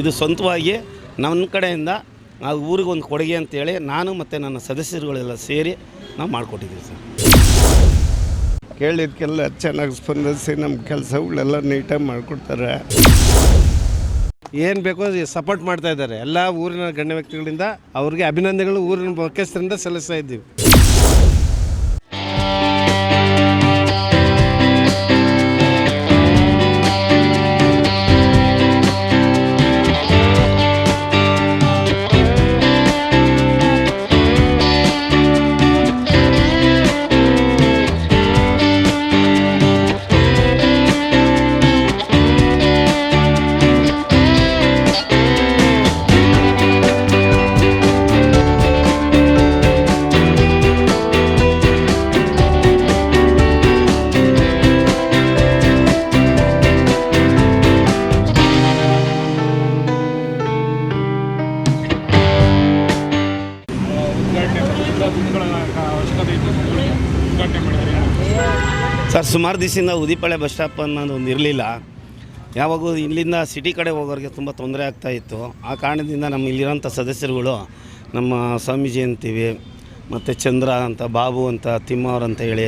ಇದು ಸ್ವಂತವಾಗಿ ನನ್ನ ಕಡೆಯಿಂದ ನಾವು ಊರಿಗೆ ಒಂದು ಕೊಡುಗೆ ಅಂತೇಳಿ ನಾನು ಮತ್ತು ನನ್ನ ಸದಸ್ಯರುಗಳೆಲ್ಲ ಸೇರಿ ನಾವು ಮಾಡಿಕೊಟ್ಟಿದ್ದೀವಿ ಸರ್. ಕೇಳಿದ್ಕೆಲ್ಲ ಚೆನ್ನಾಗಿ ಸ್ಪಂದಿಸಿ ನಮ್ಮ ಕೆಲಸಗಳೆಲ್ಲ ನೀಟಾಗಿ ಮಾಡಿಕೊಡ್ತಾರೆ. ಏನು ಬೇಕೋ ಸಪೋರ್ಟ್ ಮಾಡ್ತಾ ಇದ್ದಾರೆ. ಎಲ್ಲ ಊರಿನ ಗಣ್ಯ ವ್ಯಕ್ತಿಗಳಿಂದ ಅವ್ರಿಗೆ ಅಭಿನಂದನೆಗಳು ಊರಿನ ಮುಖ್ಯಸ್ಥರಿಂದ ಸಲ್ಲಿಸ್ತಾ ಇದ್ದೀವಿ. ಸರ್, ಸುಮಾರು ದಿವಸದಿಂದ ಉದಿಪಳೆ ಬಸ್ ಸ್ಟಾಪ್ ಅನ್ನೋದು ಒಂದು ಇರಲಿಲ್ಲ. ಯಾವಾಗೂ ಇಲ್ಲಿಂದ ಸಿಟಿ ಕಡೆ ಹೋಗೋರಿಗೆ ತುಂಬ ತೊಂದರೆ ಆಗ್ತಾಯಿತ್ತು ಆ ಕಾರಣದಿಂದ ನಮ್ಮ ಇಲ್ಲಿರೋಂಥ ಸದಸ್ಯರುಗಳು ನಮ್ಮ ಸ್ವಾಮೀಜಿ ಅಂತೀವಿ, ಮತ್ತು ಚಂದ್ರ ಅಂತ, ಬಾಬು ಅಂತ ತಿಮ್ಮವ್ರ ಅಂತ ಹೇಳಿ,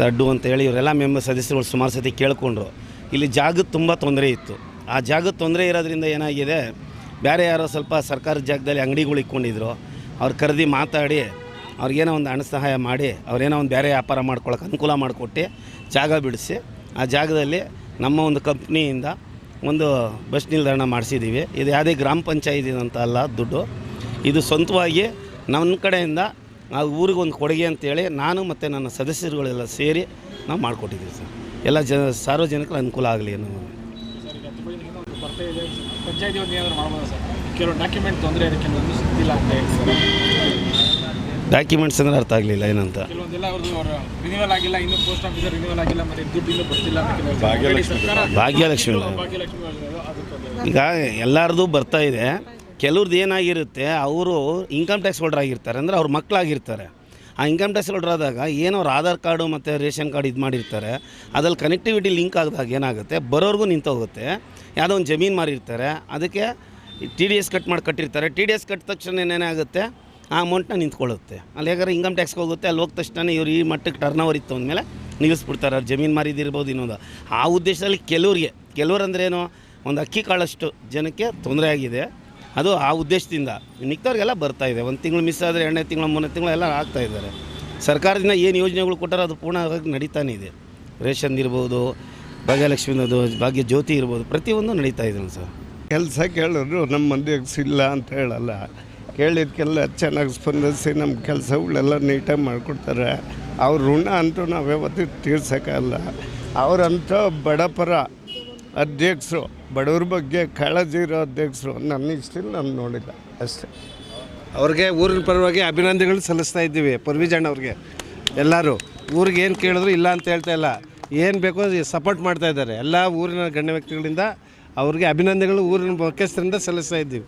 ದಡ್ಡು ಅಂತ ಹೇಳಿ ಇವರೆಲ್ಲ ಮೆಂಬರ್ ಸದಸ್ಯರುಗಳು ಸುಮಾರು ಸತಿ ಕೇಳ್ಕೊಂಡ್ರು. ಇಲ್ಲಿ ಜಾಗದ ತುಂಬ ತೊಂದರೆ ಇತ್ತು. ಆ ಜಾಗದ ತೊಂದರೆ ಇರೋದ್ರಿಂದ ಏನಾಗಿದೆ, ಬೇರೆ ಯಾರೋ ಸ್ವಲ್ಪ ಸರ್ಕಾರದ ಜಾಗದಲ್ಲಿ ಅಂಗಡಿಗಳು ಇಟ್ಕೊಂಡಿದ್ರು ಅವ್ರು ಕರೆದಿ ಮಾತಾಡಿ ಅವ್ರಿಗೇನೋ ಒಂದು ಹಣ ಸಹಾಯ ಮಾಡಿ, ಅವ್ರೇನೋ ಒಂದು ಬೇರೆ ವ್ಯಾಪಾರ ಮಾಡ್ಕೊಳಕ್ಕೆ ಅನುಕೂಲ ಮಾಡಿಕೊಟ್ಟು ಜಾಗ ಬಿಡಿಸಿ, ಆ ಜಾಗದಲ್ಲಿ ನಮ್ಮ ಒಂದು ಕಂಪ್ನಿಯಿಂದ ಒಂದು ಬಸ್ ನಿಲ್ದಾಣ ಮಾಡಿಸಿದ್ದೀವಿ ಇದು ಯಾವುದೇ ಗ್ರಾಮ ಪಂಚಾಯಿತಿ ಅಂತ ಅಲ್ಲ ದುಡ್ಡು. ಇದು ಸ್ವಂತವಾಗಿ ನನ್ನ ಕಡೆಯಿಂದ ಆ ಒಂದು ಕೊಡುಗೆ ಅಂತೇಳಿ ನಾನು ಮತ್ತು ನನ್ನ ಸದಸ್ಯರುಗಳೆಲ್ಲ ಸೇರಿ ನಾವು ಮಾಡಿಕೊಟ್ಟಿದ್ದೀವಿ ಸರ್. ಎಲ್ಲ ಜನ ಸಾರ್ವಜನಿಕರ ಅನುಕೂಲ ಆಗಲಿ ಅನ್ನೋದು ಪಂಚಾಯಿತಿ ಪಂಚಾಯತಿ ತೊಂದರೆ ಅದಕ್ಕೆ ಮಾಡ್ಬೋದಾ ಸರ್? ಕೆಲವು ಡಾಕ್ಯುಮೆಂಟ್ ತೊಂದರೆ ಡಾಕ್ಯುಮೆಂಟ್ಸ್ ಅಂದ್ರೆ ಅರ್ಥ ಆಗಲಿಲ್ಲ ಏನಂತ. ಭಾಗ್ಯಲಕ್ಷ್ಮಿ ಈಗ ಎಲ್ಲರದು ಬರ್ತಾ ಇದೆ. ಕೆಲವ್ರದ್ದು ಏನಾಗಿರುತ್ತೆ ಅವರು ಇನ್ಕಮ್ ಟ್ಯಾಕ್ಸ್ ಹೋಲ್ಡರ್ ಆಗಿರ್ತಾರೆ ಅಂದರೆ ಅವ್ರ ಮಕ್ಕಳಾಗಿರ್ತಾರೆ ಆ ಇನ್ಕಮ್ ಟ್ಯಾಕ್ಸ್ ಹೋಲ್ಡರ್ ಆದಾಗ ಏನೋ ಅವ್ರ ಆಧಾರ್ ಕಾರ್ಡು ಮತ್ತು ರೇಷನ್ ಕಾರ್ಡ್ ಇದು ಮಾಡಿರ್ತಾರೆ. ಅದ್ರಲ್ಲಿ ಕನೆಕ್ಟಿವಿಟಿ ಲಿಂಕ್ ಆದಾಗ ಏನಾಗುತ್ತೆ ಬರೋರ್ಗೂ ನಿಂತೋಗುತ್ತೆ ಯಾವುದೋ ಒಂದು ಜಮೀನು ಮಾರಿರ್ತಾರೆ. ಅದಕ್ಕೆ ಟಿ ಡಿ ಎಸ್ ಕಟ್ ಮಾಡಿ ಕಟ್ಟಿರ್ತಾರೆ. ಟಿ ಡಿ ಎಸ್ ಕಟ್ಟಿದ ತಕ್ಷಣ ಏನಾಗುತ್ತೆ ಆ ಅಮೌಂಟ್ನ ನಿಂತ್ಕೊಳ್ಳುತ್ತೆ. ಅಲ್ಲಿ ಹೇಗಾದ್ರೆ ಇನ್ಕಮ್ ಟ್ಯಾಕ್ಸ್ಗೆ ಹೋಗುತ್ತೆ, ಅಲ್ಲಿ ಹೋದ ತಕ್ಷಣ ಇವ್ರು ಈ ಮಟ್ಟಕ್ಕೆ ಟರ್ನ್ ಓವರ್ ಇತ್ತು ಅಂದಮೇಲೆ ನಿಲ್ಲಿಸ್ಬಿಡ್ತಾರೆ. ಅವ್ರು ಜಮೀನು ಮಾರಿದಿರ್ಬೋದು ಇನ್ನೊಂದು. ಆ ಉದ್ದೇಶದಲ್ಲಿ ಕೆಲವ್ರಿಗೆ ಕೆಲವ್ರು ಅಂದ್ರೇನು ಒಂದು ಅಕ್ಕಿ ಕಾಳಷ್ಟು ಜನಕ್ಕೆ ತೊಂದರೆ ಆಗಿದೆ. ಅದು ಆ ಉದ್ದೇಶದಿಂದ ಮಿಕ್ತವ್ರಿಗೆಲ್ಲ ಬರ್ತಾ ಇದೆ. ಒಂದು ತಿಂಗಳು ಮಿಸ್ ಆದರೆ ಎರಡನೇ ತಿಂಗಳು, ಮೂರನೇ ತಿಂಗಳು ಎಲ್ಲ ಆಗ್ತಾ ಇದ್ದಾರೆ. ಸರ್ಕಾರದಿಂದ ಏನು ಯೋಜನೆಗಳು ಕೊಟ್ಟಾರೋ ಅದು ಪೂರ್ಣವಾಗಿ ನಡೀತಾನೆ ಇದೆ. ರೇಷನ್ ಇರ್ಬೋದು ಭಾಗ್ಯಲಕ್ಷ್ಮಿನದು ಭಾಗ್ಯ ಜ್ಯೋತಿ ಇರ್ಬೋದು, ಪ್ರತಿಯೊಂದು ನಡೀತಾ ಇದೆ ಸರ್? ಕೆಲಸ ಕೇಳಿದ್ರು, ನಮ್ಮ ಮಂದಿಗೆ ಸಿಲ್ಲ ಅಂತ ಹೇಳಲ್ಲ. ಕೇಳಿದ್ಕೆಲ್ಲ ಚೆನ್ನಾಗಿ ಸ್ಪಂದಿಸಿ ನಮ್ಮ ಕೆಲಸಗಳೆಲ್ಲ ನೀಟಾಗಿ ಮಾಡಿಕೊಡ್ತಾರೆ. ಅವ್ರ ಋಣ ಅಂತೂ ನಾವು ಯಾವತ್ತೂ ತೀರ್ಸೋಕ್ಕಲ್ಲ ಅವರಂಥ ಬಡಪರ ಅಧ್ಯಕ್ಷರು, ಬಡವ್ರ ಬಗ್ಗೆ ಕಾಳಜಿ ಇರೋ ಅಧ್ಯಕ್ಷರು ನನ್ನ ಇಷ್ಟಿಲ್ಲ ನಾನು ನೋಡಿಲ್ಲ. ಅಷ್ಟೇ. ಅವ್ರಿಗೆ ಊರಿನ ಪರವಾಗಿ ಅಭಿನಂದನೆಗಳು ಸಲ್ಲಿಸ್ತಾ ಇದ್ದೀವಿ, ಪರ್ವಿಜಣ್ಣ ಅವ್ರಿಗೆ. ಎಲ್ಲರೂ, ಊರಿಗೆ ಏನು ಕೇಳಿದ್ರು ಇಲ್ಲ ಅಂತ ಹೇಳ್ತಾ ಇಲ್ಲ. ಏನು ಬೇಕೋ ಸಪೋರ್ಟ್ ಮಾಡ್ತಾ ಇದ್ದಾರೆ. ಎಲ್ಲ ಊರಿನ ಗಣ್ಯ ವ್ಯಕ್ತಿಗಳಿಂದ ಅವ್ರಿಗೆ ಅಭಿನಂದನೆಗಳು ಊರಿನ ಮುಖ್ಯಸ್ಥರಿಂದ ಸಲ್ಲಿಸ್ತಾ ಇದ್ದೀವಿ.